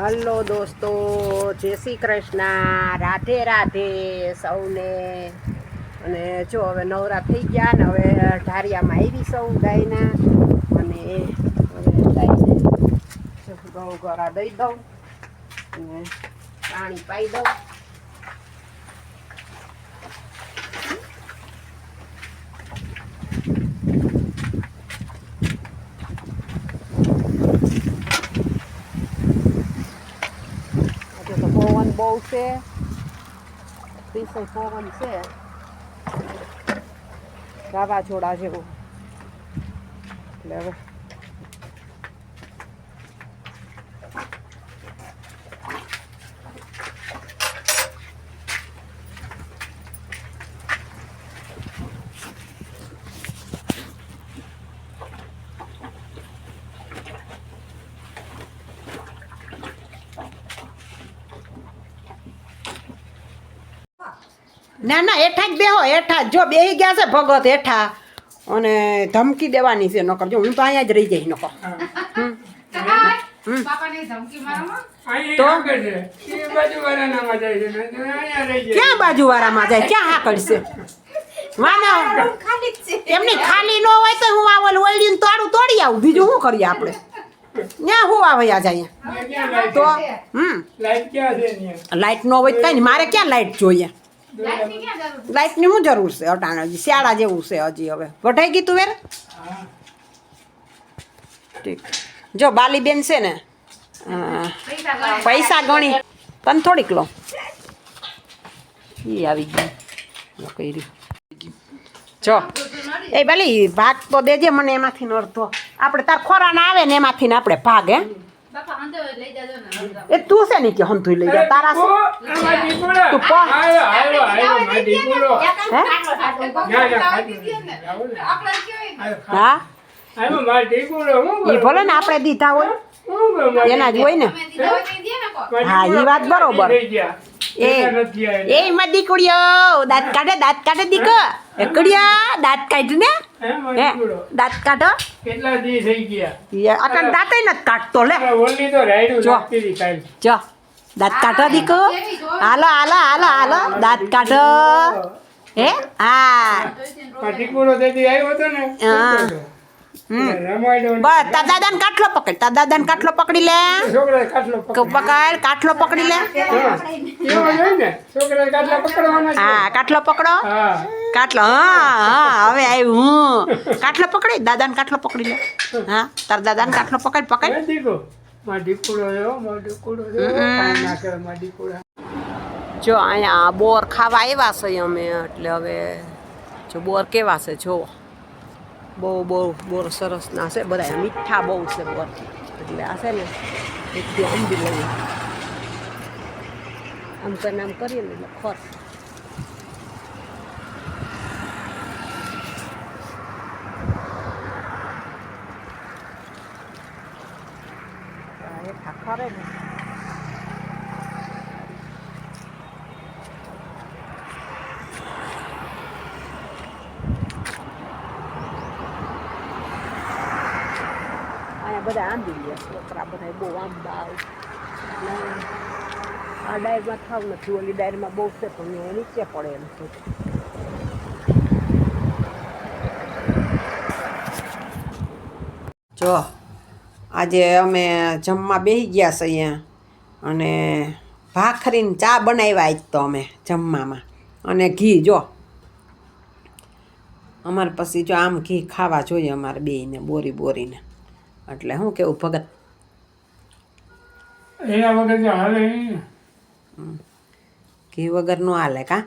Hello દોસ્તો, જય શ્રી કૃષ્ણ. રાધે રાધે સૌને. અને જો હવે નવરા થઈ ગયા ને હવે ઢારિયામાં આવી સૌ ગાયના. અને હવે ગાયને ગૌ ગરા દઈ દઉં. અને પાણી પાઈ દઉં આજે તો પવન બહુ છે. અતિશય પવન છે. વાવાઝોડા જેવું. એટલે હવે ના ના હેઠા જ બેહો હેઠા જો બેહી ગયા છે ભગત હેઠા અને ધમકી દેવાની છે નકર જો હું તો અહીંયા જ રહી જઈશ નકર. હમ. બાજુ વાળામાં જાય છે ને તો અહીંયા રહી જાય. ક્યાં બાજુવાળામાં જાય? ક્યાં હા કરશે એમની ખાલી ન હોય તો હું આ ઓલું ઓલડીને તોડું તોડી આવું. બીજું શું કરીએ આપણે? ત્યાં હું આવ્યા જાય અહીંયા તો? હમ. લાઈટ ક્યાં છે અહીંયા? લાઈટ ન હોય તો કઈ નહીં. મારે ક્યાં લાઈટ જોઈએ? જરૂર શું જરૂર છે અટાણે હજી શિયાળા જેવું છે હજી હવે. વઢાઈ ગયું તું વેર? ઠીક. જો બાલીબેન છે ને પૈસા ગણી. તને થોડીક લો. એ આવી ગયું. કઈ રહ્યું. જો. એ ભલે ભાગ તો દેજે મને એમાંથી અડધો. આપણે તાર ખોરાના આવે ને એમાંથી ને આપણે ભાગ હે? એ તું છે ને કે હંધુઈ લઈ જા તારા. તું પો. આવ્યો, આવ્યો, આવ્યો, મારો દીકુડો. હે? આવ્યો, મારો દીકુડો. હું ઈ ભલે ને આપણે દીધા હોય એના જ હોય ને હા, ઈ વાત બરોબર. એ એમાં દીકડીઓ દાંત કાઢે દાંત કાઢે દીકો એકડિયા દાંત કાઢ ને? હે. દાંત કાઢો. કેટલા દી થઈ ગયા? ઈ દાંત ન કાઢતો લે. ઓલી તો રાયડું જો. નાખતી હતી કાલ. જો દાંત કાઢો દીકો હાલો હાલો હાલો હાલો. દાંત કાઢો. હે? હા. દીકુડો આવ્યો હતો ને. હા. બસ તાર દાદાને કાટલો પકડ. તાર દાદાને કાટલો પકડી લે. પકડ. કાટલો પકડી લે. હા. કાટલા પકડો. કાટલો હા હા હવે આવ્યું હું. કાટલો પકડી દાદાને કાટલો પકડી લે. હા તાર દાદાને કાટલો પકડ પકડ. જો અહીંયા બોર ખાવા આવ્યા છે અમે એટલે હવે જો બોર કેવા છે જો બહુ બહુ બોર સરસ ના છે બધા મીઠા બહુ છે બોર. એટલે આ છે ને આમ બી લઈએ. આમ કરીને આમ કરીએ ને એટલે ખોર. ખરે ને. અહીંયા બધા આંબી લે છોકરા બધા બહુ આંબા આવે એટલે આ ડાયરમાં થાવ નથી, ઓલી ડાયરમાં બહુ છે, પણ નીચે પડે એમ છે. જો, આજે અમે જમવા બેસી ગયા છે અહીંયા. અને ભાખરીને ચા બનાવ્યા આજ તો અમે જમવામાં. અને ઘી, જો. અમારે પછી જો આમ ઘી ખાવા જોઈએ અમારે બેયને, બોરી બોરીને. એટલે શું કેવું ભગત? એના વગર તો હાલે ઘી વગરનું હાલે કા?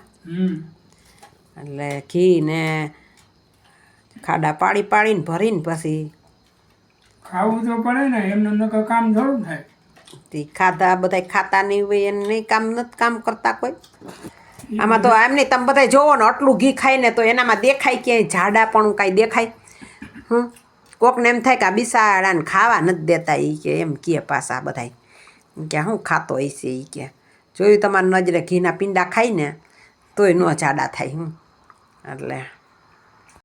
એટલે ઘી ને ખાડા પાડી પાડીને ભરીને પછી ખાવું તો પડે ને એમનું નકર કામ થોડું થાય. તે ખાધા બધા ખાતા નહીં હોય એને નહીં કામ નથી કામ કરતા કોઈ. આમાં તો એમ નહીં તમે બધા જોવો ને આટલું ઘી ખાય ને તો એનામાં દેખાય ક્યાંય ઝાડા પણ કાંઈ દેખાય. હમ. કોકને એમ થાય કે આ બિસાડાને ખાવા નથી દેતા એ કે એમ કહે પાછા બધા કે શું ખાતો હશે એ કે. જોયું તમારી નજરે ઘીના પીંડા ખાઈને, તોય ન જાડા થાય હું. એટલે